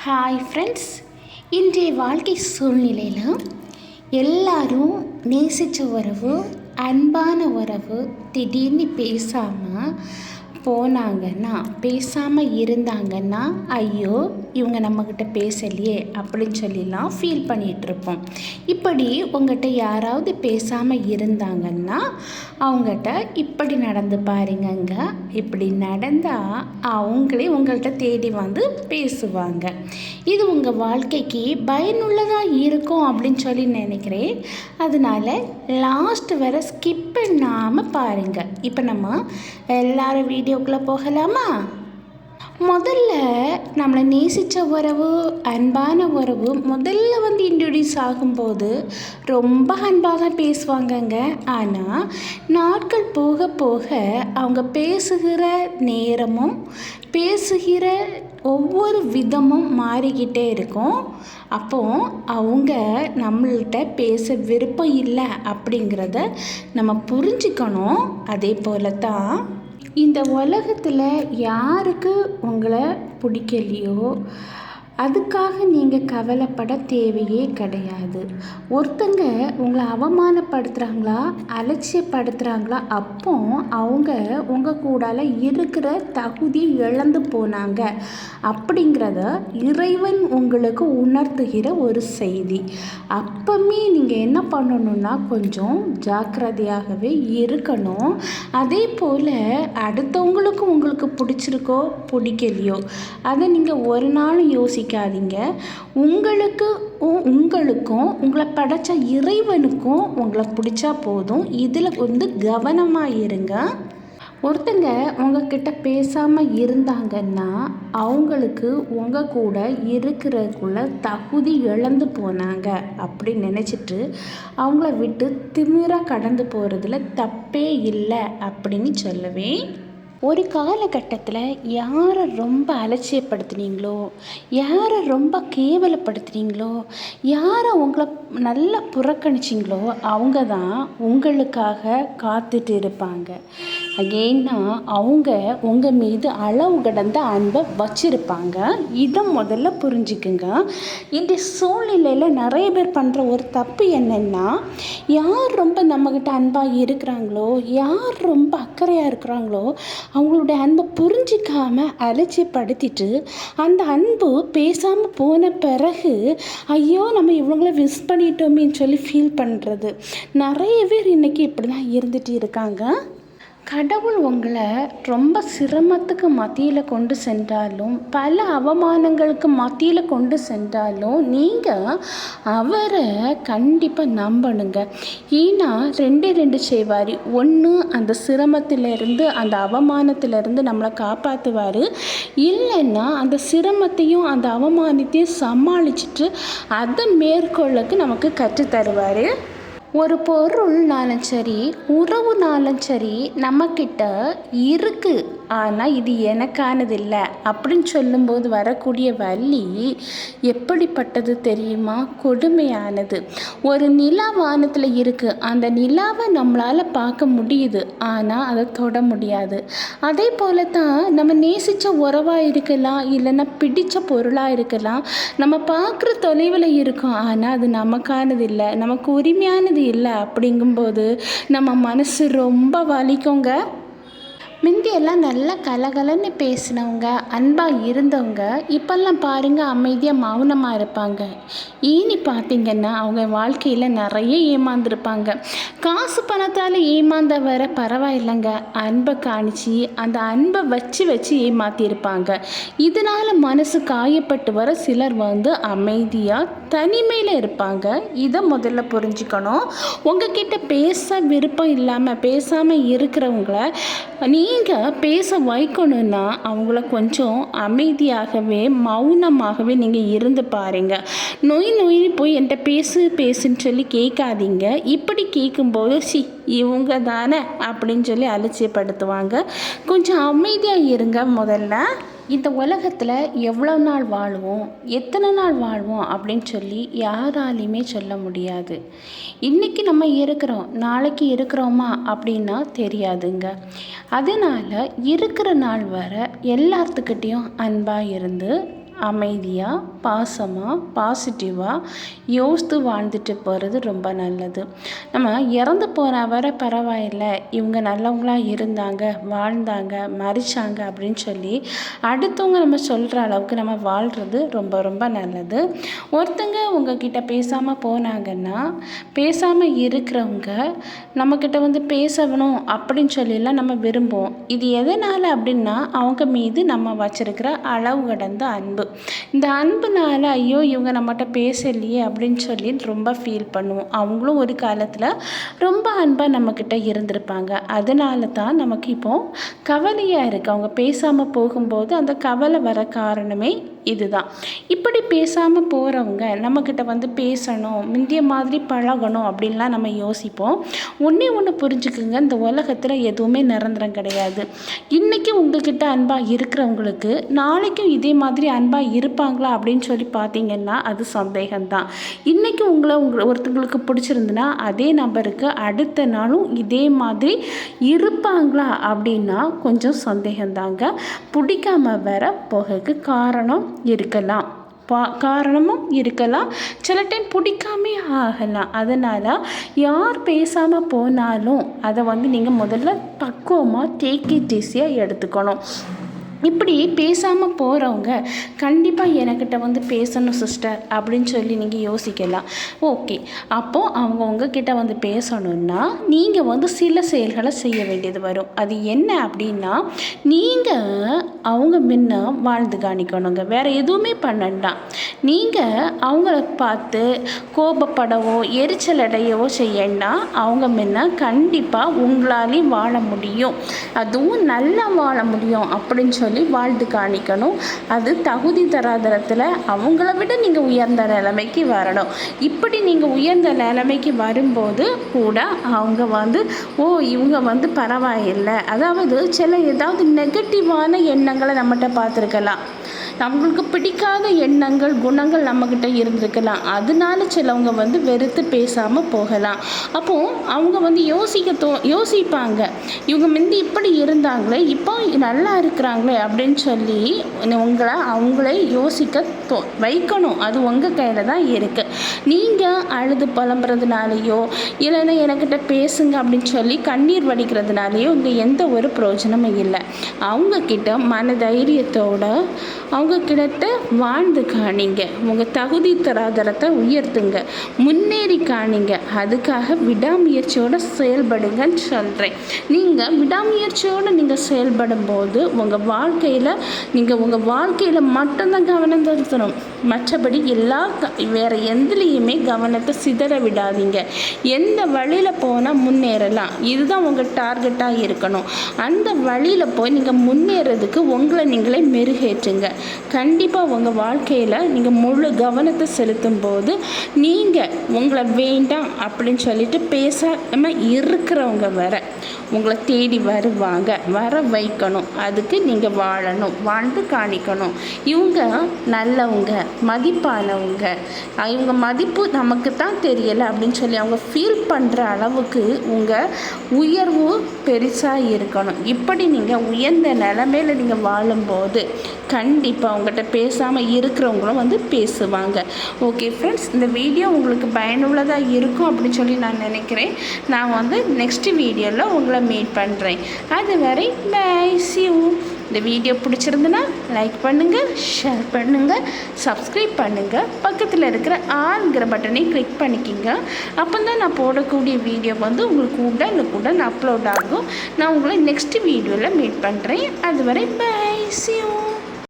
Hi friends இன்றைய வாழ்க்கை சூழ்நிலையில் எல்லாரும் நேசித்த உறவு அன்பான உறவு திடீர்னு பேசாமல் போனாங்கன்னா பேசாமல் இருந்தாங்கன்னா ஐயோ இவங்க நம்மக்கிட்ட பேசலையே அப்படின்னு சொல்லிலாம் ஃபீல் பண்ணிகிட்ருப்போம் இப்படி உங்கள்கிட்ட யாராவது பேசாமல் இருந்தாங்கன்னா அவங்ககிட்ட இப்படி நடந்து பாருங்கங்க. இப்படி நடந்தால் அவங்களே உங்கள்கிட்ட தேடி வந்து பேசுவாங்க. இது உங்கள் வாழ்க்கைக்கு பயனுள்ளதாக இருக்கும் அப்படின்னு சொல்லி நினைக்கிறேன். அதனால் லாஸ்ட் வரை ஸ்கிப் பண்ணாமல் பாருங்கள் இப்போ நம்ம எல்லாரும் வீடியோக்குள்ளே போகலாமா? முதல்ல நம்மளை நேசித்த உறவு அன்பான உறவு முதல்ல வந்து இன்ட்ரடியூஸ் ஆகும்போது ரொம்ப அன்பாக தான் பேசுவாங்கங்க. ஆனால் நாட்கள் போக போக அவங்க பேசுகிற நேரமும் பேசுகிற ஒவ்வொரு விதமும் மாறிக்கிட்டே இருக்கும். அப்போது அவங்க நம்மள்கிட்ட பேச விருப்பம் இல்லை அப்படிங்கிறத நம்ம புரிஞ்சுக்கணும். அதே போல தான் இந்த உலகத்தில் யாருக்கு உங்களை பிடிக்கலையோ அதுக்காக நீங்கள் கவலைப்பட தேவையே கிடையாது. ஒருத்தங்க உங்களை அவமானப்படுத்துகிறாங்களா அலட்சியப்படுத்துகிறாங்களா அப்போ அவங்க உங்கள் கூடால இருக்கிற தகுதி இழந்து போனாங்க அப்படிங்கிறத இறைவன் உங்களுக்கு உணர்த்துகிற ஒரு செய்தி. அப்பமே நீங்கள் என்ன பண்ணணும்னா கொஞ்சம் ஜாக்கிரதையாகவே இருக்கணும். அதே போல் அடுத்தவங்களுக்கு உங்களுக்கு பிடிச்சிருக்கோ பிடிக்கலையோ அதை நீங்கள் ஒரு நாள் யோசிக்க யோசிக்காதீங்க உங்களுக்கு உங்களுக்கும் உங்களை படைச்ச இறைவனுக்கும் உங்களை பிடிச்சா போதும். இதில் வந்து கவனமாக இருங்க. ஒருத்தங்க உங்ககிட்ட பேசாமல் இருந்தாங்கன்னா அவங்களுக்கு உங்கள் கூட இருக்கிறதுக்குள்ள தகுதி இழந்து போனாங்க அப்படின்னு நினச்சிட்டு அவங்கள விட்டு திமிராக கடந்து போகிறதுல தப்பே இல்லை அப்படின்னு சொல்லுவேன். ஒரு காலகட்டத்தில் யாரை ரொம்ப அலட்சியப்படுத்துனீங்களோ யாரை ரொம்ப கேவலப்படுத்துனீங்களோ யாரை உங்களை நல்லா புறக்கணிச்சிங்களோ அவங்க தான் உங்களுக்காக காத்துட்டு இருப்பாங்க. ஏன்னா அவங்க உங்கள் மீது அளவு கடந்த அன்பை வச்சுருப்பாங்க. இதை முதல்ல புரிஞ்சுக்குங்க. இந்த சூழ்நிலையில் நிறைய பேர் பண்ணுற ஒரு தப்பு என்னென்னா யார் ரொம்ப நம்மக்கிட்ட அன்பாக இருக்கிறாங்களோ யார் ரொம்ப அக்கறையாக இருக்கிறாங்களோ அவங்களுடைய அன்பை புரிஞ்சிக்காமல் அலட்சியப்படுத்திட்டு அந்த அன்பு பேசாமல் போன பிறகு ஐயோ நம்ம இவங்கள மிஸ் பண்ணிட்டோமேன்னு சொல்லி ஃபீல் பண்ணுறது நிறைய பேர் இன்றைக்கி இப்படி தான் இருந்துகிட்டு இருக்காங்க. கடவுள் உங்களை ரொம்ப சிரமத்துக்கு மத்தியில் கொண்டு சென்றாலும் பல அவமானங்களுக்கு மத்தியில் கொண்டு சென்றாலும் நீங்கள் அவரை கண்டிப்பாக நம்பணுங்க. ஏன்னா ரெண்டே ரெண்டு செய்வார். ஒன்று அந்த சிரமத்திலேருந்து அந்த அவமானத்திலேருந்து நம்மளை காப்பாற்றுவார் இல்லைன்னா அந்த சிரமத்தையும் அந்த அவமானத்தையும் சமாளிச்சுட்டு அதை மேற்கொள்ளக்கு நமக்கு கற்றுத்தருவார். ஒரு பொருள்னாலும் சரி உறவுனாலும் சரி நம்மக்கிட்ட இருக்குது ஆனால் இது எனக்கானதில்லை அப்படின்னு சொல்லும்போது வரக்கூடிய வள்ளி எப்படிப்பட்டது தெரியுமா? கொடுமையானது. ஒரு நிலா வானத்தில் இருக்குது அந்த நிலாவை நம்மளால் பார்க்க முடியுது. ஆனால் அதை தொட முடியாது. அதே போல தான் நம்ம நேசித்த உறவாக இருக்கலாம் இல்லைன்னா பிடித்த பொருளாக இருக்கலாம். நம்ம பார்க்குற தொலைவில் இருக்கும். ஆனால் அது நமக்கானது இல்லை நமக்கு உரிமையானது இல்லை. அப்படிங்கும்போது நம்ம மனசு ரொம்ப வலிக்குங்க. முந்தியெல்லாம் நல்லா கலகலன்னு பேசினவங்க அன்பாக இருந்தவங்க இப்போல்லாம் பாருங்கள் அமைதியாக மௌனமாக இருப்பாங்க. ஈனி பார்த்திங்கன்னா அவங்க வாழ்க்கையில் நிறைய ஏமாந்துருப்பாங்க. காசு பணத்தால் ஏமாந்த வர பரவாயில்லைங்க. அன்பை காணிச்சு அந்த அன்பை வச்சு வச்சு ஏமாற்றிருப்பாங்க இதனால் மனசு காயப்பட்டு வர சிலர் வந்து அமைதியாக தனிமையில் இருப்பாங்க. இதை முதல்ல புரிஞ்சுக்கணும். உங்ககிட்ட பேச விருப்பம் இல்லாமல் பேசாமல் இருக்கிறவங்கள நீ நீங்கள் பேச வைக்கணுன்னா அவங்கள கொஞ்சம் அமைதியாகவே மௌனமாகவே நீங்கள் இருந்து பாருங்கள் நொய் நொய் போய் என்கிட்ட பேசு பேசுன்னு சொல்லி கேட்காதீங்க. இப்படி கேட்கும்போது சி இவங்க தானே? அப்படின்னு சொல்லி அலட்சியப்படுத்துவாங்க. கொஞ்சம் அமைதியாக இருங்க முதல்ல. இந்த உலகத்தில் எவ்வளோ நாள் வாழ்வோம்? எத்தனை நாள் வாழ்வோம்? அப்படின்னு சொல்லி யாராலையுமே சொல்ல முடியாது. இன்றைக்கி நம்ம இருக்கிறோம். நாளைக்கு இருக்கிறோமா? அப்படின்னா தெரியாதுங்க. அதனால் இருக்கிற நாள் வர எல்லாத்துக்கிட்டேயும் அன்பாக இருந்து அமைதியாக பாசமாக பாசிட்டிவாக யோசித்து வாழ்ந்துட்டு போகிறது ரொம்ப நல்லது. நம்ம இறந்து போகிற வரை பரவாயில்ல இவங்க நல்லவங்களாக இருந்தாங்க வாழ்ந்தாங்க மறிச்சாங்க அப்படின்னு சொல்லி அடுத்தவங்க நம்ம சொல்கிற அளவுக்கு நம்ம வாழ்கிறது ரொம்ப ரொம்ப நல்லது. ஒருத்தங்க உங்ககிட்ட பேசாமல் போனாங்கன்னா பேசாமல் இருக்கிறவங்க நம்மக்கிட்ட வந்து பேசணும் அப்படின்னு சொல்லிலாம் நம்ம விரும்புவோம். இது எதனால் அப்படின்னா அவங்க மீது நம்ம வச்சுருக்கிற அளவு கடந்த அன்பு. இந்த அன்புனால ஐயோ இவங்க நம்மகிட்ட பேசலையே அப்படின்னு சொல்லி ரொம்ப ஃபீல் பண்ணுவோம். அவங்களும் ஒரு காலத்தில் ரொம்ப அன்பாக நம்மக்கிட்ட இருந்திருப்பாங்க. அதனால தான் நமக்கு இப்போ கவலையாக இருக்குது அவங்க பேசாமல் போகும்போது அந்த கவலை வர காரணமே இதுதான். இப்படி பேசாமல் போகிறவங்க நம்மக்கிட்ட வந்து பேசணும் முந்திய மாதிரி பழகணும் அப்படின்லாம் நம்ம யோசிப்போம். ஒன்றே ஒன்று புரிஞ்சுக்குங்க இந்த உலகத்தில் எதுவுமே நிரந்தரம் கிடையாது. இன்றைக்கி உங்ககிட்ட அன்பாக இருக்கிறவங்களுக்கு நாளைக்கும் இதே மாதிரி அன்பாக இருப்பாங்களா அப்படின்னு சொல்லி பார்த்தீங்கன்னா அது சந்தேகம்தான். இன்றைக்கி உங்களை உங்களை ஒருத்தங்களுக்கு பிடிச்சிருந்துன்னா அதே நபருக்கு அடுத்த நாளும் இதே மாதிரி இருப்பாங்களா அப்படின்னா கொஞ்சம் சந்தேகம்தாங்க. பிடிக்காம வர போகக்கு காரணம் இருக்கலாம். பா காரணமும் இருக்கலாம். சில டைம் பிடிக்காமே ஆகலாம். அதனால் யார் பேசாமல் போனாலும் அதை வந்து நீங்கள் முதல்ல பக்குவமாக டேக் இட் ஈஸியாக எடுத்துக்கணும். இப்படி பேசாமல் போகிறவங்க கண்டிப்பாக எனக்கிட்ட வந்து பேசணும் சிஸ்டர் அப்படின்னு சொல்லி நீங்கள் யோசிக்கலாம். ஓகே அப்போது அவங்க உங்ககிட்ட வந்து பேசணுன்னா நீங்கள் வந்து சில செயல்களை செய்ய வேண்டியது வரும். அது என்ன அப்படின்னா நீங்கள் அவங்க முன்ன வாழ்ந்து காணிக்கணுங்க. வேறு எதுவுமே பண்ணண்டாம். நீங்கள் அவங்கள பார்த்து கோபப்படவோ எரிச்சல் அடையவோ அவங்க முன்ன கண்டிப்பாக உங்களாலேயும் வாழ முடியும். அதுவும் நல்லா வாழ முடியும் அப்படின்னு சொல்லி சொல்லி வாழ்த்து காணிக்கணும். அது தகுதி தராதரத்தில் அவங்கள விட நீங்கள் உயர்ந்த நிலைமைக்கு வரணும். இப்படி நீங்கள் உயர்ந்த நிலைமைக்கு வரும்போது கூட அவங்க வந்து ஓ இவங்க வந்து பரவாயில்லை. அதாவது சில ஏதாவது நெகட்டிவான எண்ணங்களை நம்மகிட்ட பார்த்துருக்கலாம். நம்மளுக்கு பிடிக்காத எண்ணங்கள் குணங்கள் நம்மக்கிட்ட இருந்திருக்கலாம் அதனால சிலவங்க வந்து வெறுத்து பேசாமல் போகலாம். அப்போது அவங்க வந்து யோசிக்க தோ யோசிப்பாங்க. இவங்க முந்தி இப்படி இருந்தாங்களே இப்போ நல்லா இருக்கிறாங்களே அப்படின்னு சொல்லி உங்களை அவங்களே யோசிக்க தோ வைக்கணும். அது உங்கள் கையில் தான் இருக்குது நீங்கள் அழுது புலம்புறதுனாலையோ இல்லைன்னா எனக்கிட்ட பேசுங்க அப்படின்னு சொல்லி கண்ணீர் வடிக்கிறதுனாலையோ இங்கே எந்த ஒரு பிரயோஜனமும் இல்லை. அவங்கக்கிட்ட மன தைரியத்தோட அவங்க கிட்ட வாழ்ந்து காணிங்க. உங்கள் தகுதி தராதரத்தை உயர்த்துங்க. முன்னேறி காணிங்க. அதுக்காக விடாமுயற்சியோடு செயல்படுங்கன்னு சொல்கிறேன் நீங்கள் விடாமுயற்சியோடு நீங்கள் செயல்படும் போது உங்கள் வாழ்க்கையில் நீங்கள் உங்கள் வாழ்க்கையில் மட்டும்தான் கவனம் செலுத்தணும். மற்றபடி எல்லா க வேறு எந்தலையுமே கவனத்தை சிதற விடாதீங்க. எந்த வழியில் போனால் முன்னேறலாம். இதுதான் உங்கள் டார்கெட்டாக இருக்கணும். அந்த வழியில் போய் நீங்கள் முன்னேறதுக்கு உங்களை நீங்களே மெருகேற்றுங்க. கண்டிப்பாக உங்கள் வாழ்க்கையில் நீங்கள் முழு கவனத்தை செலுத்தும் போது நீங்கள் உங்களை வேண்டாம் அப்படின்னு சொல்லிட்டு பேசாமல் இருக்கிறவங்க வர உங்களை தேடி வருவாங்க. வர வைக்கணும். அதுக்கு நீங்கள் வாழணும். வாழ்ந்து காணிக்கணும். இவங்க நல்லவங்க. மதிப்பானவங்க. இவங்க மதிப்பு நமக்கு தான் தெரியலை அப்படின்னு சொல்லி அவங்க ஃபீல் பண்ணுற அளவுக்கு உங்கள் உயர்வு பெருசாக இருக்கணும். இப்படி நீங்கள் உயர்ந்த நிலமையில் நீங்கள் வாழும்போது கண்டிப்பாக உங்கள்கிட்ட பேசாமல் இருக்கிறவங்களும் வந்து பேசுவாங்க. ஓகே ஃப்ரெண்ட்ஸ் இந்த வீடியோ உங்களுக்கு பயனுள்ளதாக இருக்கும் அப்படின்னு சொல்லி நான் நினைக்கிறேன். நான் வந்து நெக்ஸ்ட் வீடியோவில் உங்களை மீட் பண்ணுறேன் அது வரை பை சியூ இந்த வீடியோ பிடிச்சிருந்துன்னா லைக் பண்ணுங்கள் ஷேர் பண்ணுங்கள் சப்ஸ்கிரைப் பண்ணுங்கள் பக்கத்தில் இருக்கிற ஆளுங்கிற பட்டனை கிளிக் பண்ணிக்கிங்க. அப்போ தான் நான் போடக்கூடிய வீடியோ வந்து உங்களுக்கு உடனுக்குடன் அப்லோட் ஆகும். நான் உங்களை நெக்ஸ்ட் வீடியோவில் மீட் பண்ணுறேன் அதுவரை பை சியூ